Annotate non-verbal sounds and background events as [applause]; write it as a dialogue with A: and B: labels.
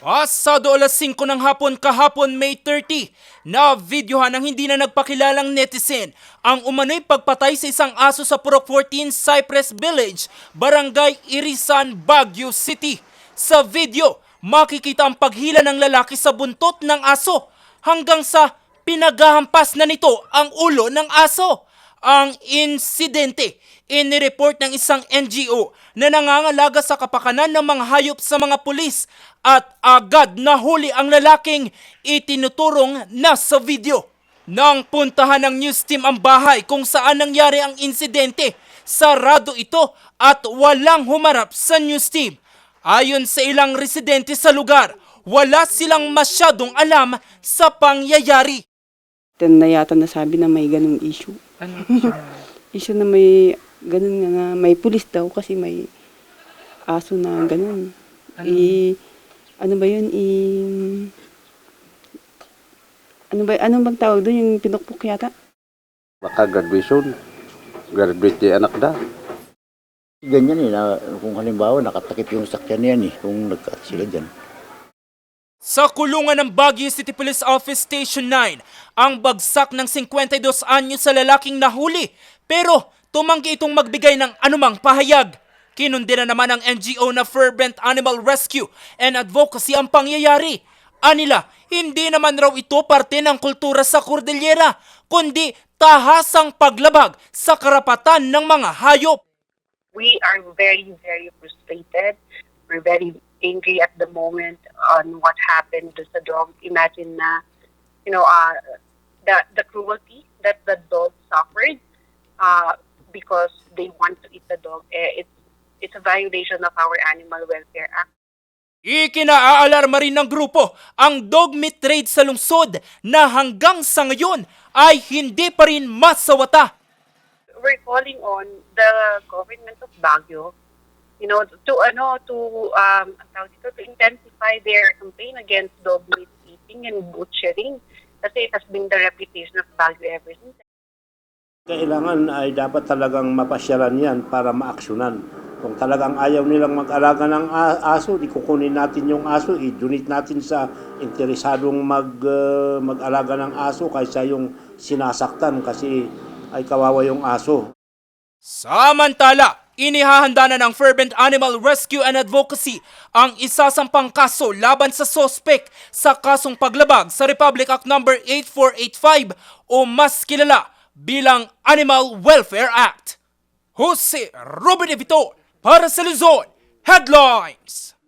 A: Pasado alas 5 ng hapon kahapon May 30, na videohan ng hindi na nagpakilalang netizen ang umano'y pagpatay sa isang aso sa Purok 14 Cypress Village, Barangay Irisan, Baguio City. Sa video, makikita ang paghila ng lalaki sa buntot ng aso hanggang sa pinagahampas na nito ang ulo ng aso. Ang insidente, inireport ng isang NGO na nangangalaga sa kapakanan ng mga hayop sa mga pulis at agad nahuli ang lalaking itinuturong na sa video. Nang puntahan ng news team ang bahay kung saan nangyari ang insidente, sarado ito at walang humarap sa news team. Ayon sa ilang residente sa lugar, wala silang masyadong alam sa pangyayari.
B: Then na yata nasabi na may ganung issue.
A: Ano [laughs]
B: Issue na may ganun nga nga, may pulis daw kasi may aso na ganun. I, ano ba yun? I, ano ba, anong bang tawag doon? Yung pinukpok yata?
C: Baka graduation. Graduate yung anak da.
D: Ganyan eh, na, kung halimbawa nakatakip yung sakyan niyan eh, kung nagkat sila dyan.
A: Sa kulungan ng Baguio City Police Office Station 9, ang bagsak ng 52 anyo sa lalaking nahuli pero tumanggi itong magbigay ng anumang pahayag. Kinundi na naman ng NGO na Fervent Animal Rescue and Advocacy ang pangyayari. Anila, hindi naman raw ito parte ng kultura sa Cordillera, kundi tahasang paglabag sa karapatan ng mga hayop.
E: we are very, very frustrated. We're very angry at the moment on what happened to the dog. Imagine na, you know, uh, the, the cruelty that the dog suffered uh, because they want to eat the dog. Eh, it's, it's a violation of our Animal Welfare Act.
A: Ikinaalarma rin ng grupo ang dog meat trade sa lungsod na hanggang sa ngayon ay hindi pa rin masawata.
E: we're calling on the government of Baguio, you know, to ano to um dito, to intensify their campaign against dog meat eating and butchering kasi it has been the reputation of Baguio ever since.
F: Kailangan ay dapat talagang mapasyalan yan para maaksyonan. Kung talagang ayaw nilang mag-alaga ng aso, di kukunin natin yung aso, i-donate natin sa interesadong mag, uh, mag-alaga ng aso kaysa yung sinasaktan kasi ay kawawa yung aso.
A: Samantala, inihahanda na ng Fervent Animal Rescue and Advocacy ang isasampang kaso laban sa sospek sa kasong paglabag sa Republic Act No. 8485 o mas kilala bilang Animal Welfare Act. Jose Robert Evito para sa Luzon Headlines!